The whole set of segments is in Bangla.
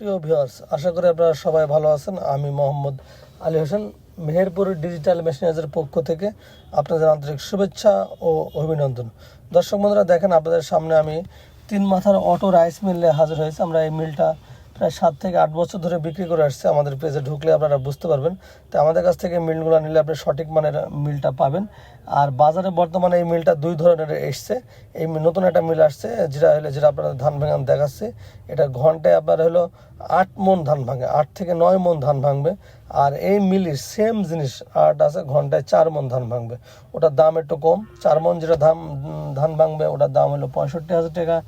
প্রিয় ভিউয়ার্স আশা করি আপনারা সবাই ভালো আছেন। আমি মোহাম্মদ আলী হোসেন, মেহেরপুর ডিজিটাল মেশিনাইজের পক্ষ থেকে আপনাদের আন্তরিক শুভেচ্ছা ও অভিনন্দন। দর্শক বন্ধুরা, দেখেন আপনাদের সামনে আমি তিন মাথার অটো রাইস মিলে হাজির হয়েছে। আমরা এই মিলটা প্রায় সাত থেকে আট বছর ধরে বিক্রি করে আসছে, আমাদের পেজে ঢুকলে আপনারা বুঝতে পারবেন। তো আমাদের কাছ থেকে মিলগুলো নিলে আপনি সঠিক মানের মিলটা পাবেন। আর বাজারে বর্তমানে এই মিলটা দুই ধরনের এসছে। এই নতুন একটা মিল আসছে, যেটা হলো যেটা আপনাদের ধান ভাঙান দেখাচ্ছে। এটা ঘন্টায় আপনার হলো আট মন ধান ভাঙে, আট থেকে নয় মন ধান ভাঙবে। আর এই মিলের সেম জিনিস আট আছে, ঘন্টায় চার মন ধান ভাঙবে। ওটার দাম একটু কম, চার মন যেটা ধান ধান ভাঙবে, ওটার দাম হলো পঁয়ষট্টি হাজার টাকা।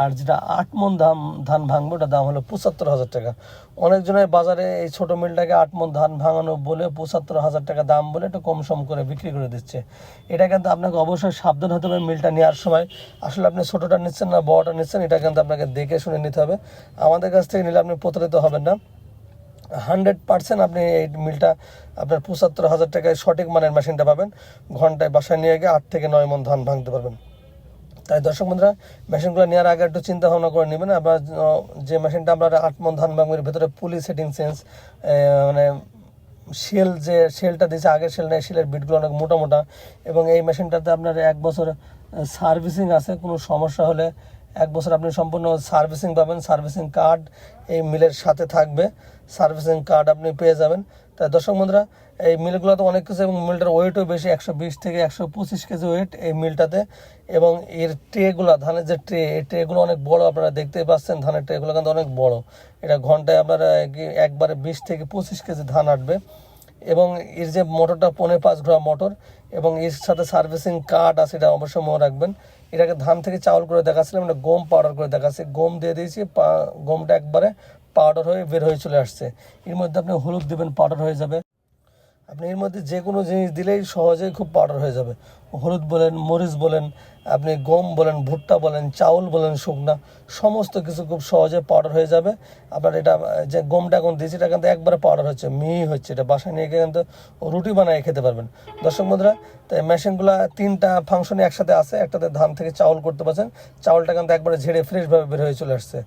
আর যেটা আট মন ধান ধান ভাঙবে, ওটার দাম হলো পঁচাত্তর হাজার টাকা। অনেকজনের বাজারে এই ছোট মিলটাকে আট মন ধান ভাঙানো বলে পঁচাত্তর হাজার টাকা দাম বলে একটু কম সম করে বিক্রি করে দিচ্ছে। এটা কিন্তু আপনাকে অবশ্যই সাবধান হতে হবে মিলটা নেওয়ার সময়। আসলে আপনি ছোটোটা নিচ্ছেন না, বড়টা নিচ্ছেন, এটা কিন্তু আপনাকে দেখে শুনে নিতে হবে। আমাদের কাছ থেকে নিলে আপনি প্রতারিত হবেন না। হান্ড্রেড পার্সেন্ট আপনি এই মিলটা আপনার পঁচাত্তর হাজার টাকায় সঠিক মানের মেশিনটা পাবেন। ঘন্টায় বাসায় নিয়ে গিয়ে আট থেকে নয় মন ধান ভাঙতে পারবেন। তাই দর্শক বন্ধুরা মেশিনগুলো নেওয়ার আগে একটু চিন্তা ভাবনা করে নেবেন। আবার যে মেশিনটা আপনার আট মন ধান এর ভেতরে পুলি সেটিং সেন্স মানে শেল যে শেলটা দিয়েছে, আগের শেল নেই শেলের বিটগুলো অনেক মোটা মোটা এবং এই মেশিনটাতে আপনার এক বছর সার্ভিসিং আছে, কোনো সমস্যা হলে এক বছর আপনি সম্পূর্ণ সার্ভিসিং পাবেন। সার্ভিসিং কার্ড এই মিলের সাথে থাকবে। সার্ভিসিং কার্ড আপনি পেয়ে যাবেন। তাই দর্শক বন্ধুরা, এই মিলগুলো তো অনেক কিছু এবং মিলটার ওয়েটও বেশি, একশো বিশ থেকে একশো পঁচিশ কেজি ওয়েট এই মিলটাতে এবং এর ট্রেগুলো, ধানের যে ট্রে, এই ট্রেগুলো অনেক বড় আপনারা দেখতেই পাচ্ছেন, ধানের ট্রেগুলো কিন্তু অনেক বড়। এটা ঘন্টায় আপনারা একবারে বিশ থেকে পঁচিশ কেজি ধান আটবে এবং এর যে মোটরটা পনেরো পাঁচ ঘোড়া মোটর এবং এর সাথে সার্ভিসিং কার্ড আছে, এটা অবশ্যই মনে রাখবেন। এটাকে ধান থেকে চাউল করে দেখাচ্ছিলাম, এটা গম পাউডার করে দেখাচ্ছি। গম দিয়ে দিয়েছি, পা- গমটা একবারে পাউডার হয়ে বের হয়ে চলে আসছে। এর মধ্যে আপনি হলুদ দেবেন পাউডার হয়ে যাবে। আপনি এর মধ্যে যে কোনো জিনিস দিলেই সহজেই খুব পাউডার হয়ে যাবে। হলুদ বলেন, মরিচ বলেন, আপনি গম বলেন, ভুট্টা বলেন, চাউল বলেন, শুকনা, সমস্ত কিছু খুব সহজে পাউডার হয়ে যাবে। আপনার এটা, যে গমটা এখন দিয়েছি, এটা কিন্তু একবারে পাউডার হচ্ছে, মিহি হচ্ছে, এটা বাসায় নিয়ে কিন্তু রুটি বানিয়ে খেতে পারবেন। দর্শক বন্ধুরা তাই মেশিনগুলো তিনটা ফাংশনে একসাথে আছে, একটাতে ধান থেকে চাউল করতে পারছেন, চাউলটা কিন্তু একবারে ঝেড়ে ফ্রেশভাবে বের হয়ে চলে আসছে।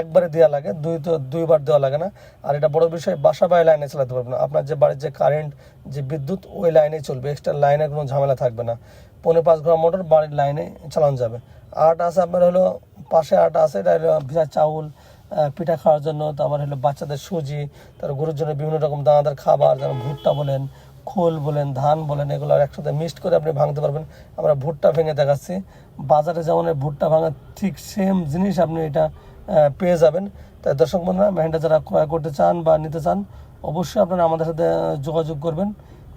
একবারে দেওয়া লাগে, দুই তো, দুইবার দেওয়া লাগে না। আর এটা বড় বিষয়, বাসা বাড়ি লাইনে চালাতে পারবেন আপনার যে বাড়ির যে কারেন্ট যে বিদ্যুৎ, ওই লাইনে চলবে এক্সট্রা লাইনে কোনো ঝামেলা থাকবে না। পনেরো পাঁচ ঘণ্টা মোটর বাড়ির লাইনে চালানো যাবে। আট আছে আপনার হলো, পাশে আট আছে, এটা হলো ভিজা চাউল পিঠা খাওয়ার জন্য, তারপর হলো বাচ্চাদের সুজি, তার গরুর জন্য বিভিন্ন রকম দানাদার খাবার, যেমন ভুট্টা বলেন, খোল বলেন, ধান বলেন, এগুলো একসাথে মিক্সড করে আপনি ভাঙতে পারবেন। আমরা ভুট্টা ভেঙে দেখাচ্ছি। বাজারে যেমন ভুট্টা ভাঙা ঠিক সেম জিনিস আপনি এটা পেয়ে যাবেন। তাই দর্শক বন্ধুরা মেহেন্টা যারা ক্রয় করতে চান বা নিতে চান, অবশ্যই আপনারা আমাদের সাথে যোগাযোগ করবেন।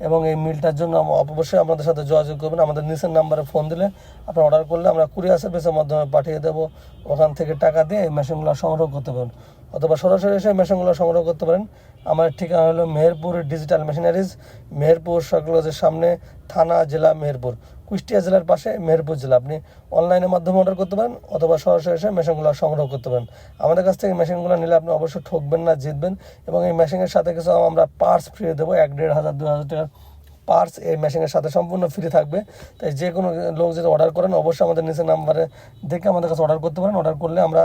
এবং এই মিলটার জন্য অবশ্যই আপনাদের সাথে যোগাযোগ করবেন। আমাদের নিচের নাম্বারে ফোন দিলে আপনারা অর্ডার করলে আমরা কুরিয়ার সার্ভিসের মাধ্যমে পাঠিয়ে দেবো। ওখান থেকে টাকা দিয়ে এই মেশিনগুলো সংগ্রহ করতে পারেন অথবা সরাসরি এসে মেশিনগুলো সংগ্রহ করতে পারেন। আমার ঠিকানা হলো মেহেরপুর ডিজিটাল মেশিনারিজ, মেহেরপুর সার্কুলাজের সামনে থানা জেলা মেহেরপুর। কুষ্টিয়া জেলার পাশে মেহেরপুর জেলা। আপনি অনলাইনের মাধ্যমে অর্ডার করতে পারেন অথবা সরাসরি এসে মেশিনগুলো সংগ্রহ করতে পারেন। আমাদের কাছ থেকে মেশিনগুলো নিলে আপনি অবশ্যই ঠকবেন না, জিতবেন এবং এই মেশিনের সাথে কিছু আমরা পার্টস ফ্রি দেবো, এক, দেড় হাজার দু হাজার টাকার। পার্টস এই মেশিনের সাথে সম্পূর্ণ ফ্রি থাকবে। তাই যে কোনো লোক যদি অর্ডার করেন অবশ্যই আমাদের নিচে নাম্বারে দেখে আমাদের কাছে অর্ডার করতে পারেন। অর্ডার করলে আমরা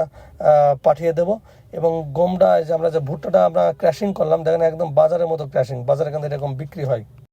পাঠিয়ে দেবো। এবং গমটা যে আমরা যে ভুট্টাটা আমরা ক্র্যাশিং করলাম, দেখেন একদম বাজারের মতো ক্র্যাশিং বাজারে কিন্তু এরকম বিক্রি হয়।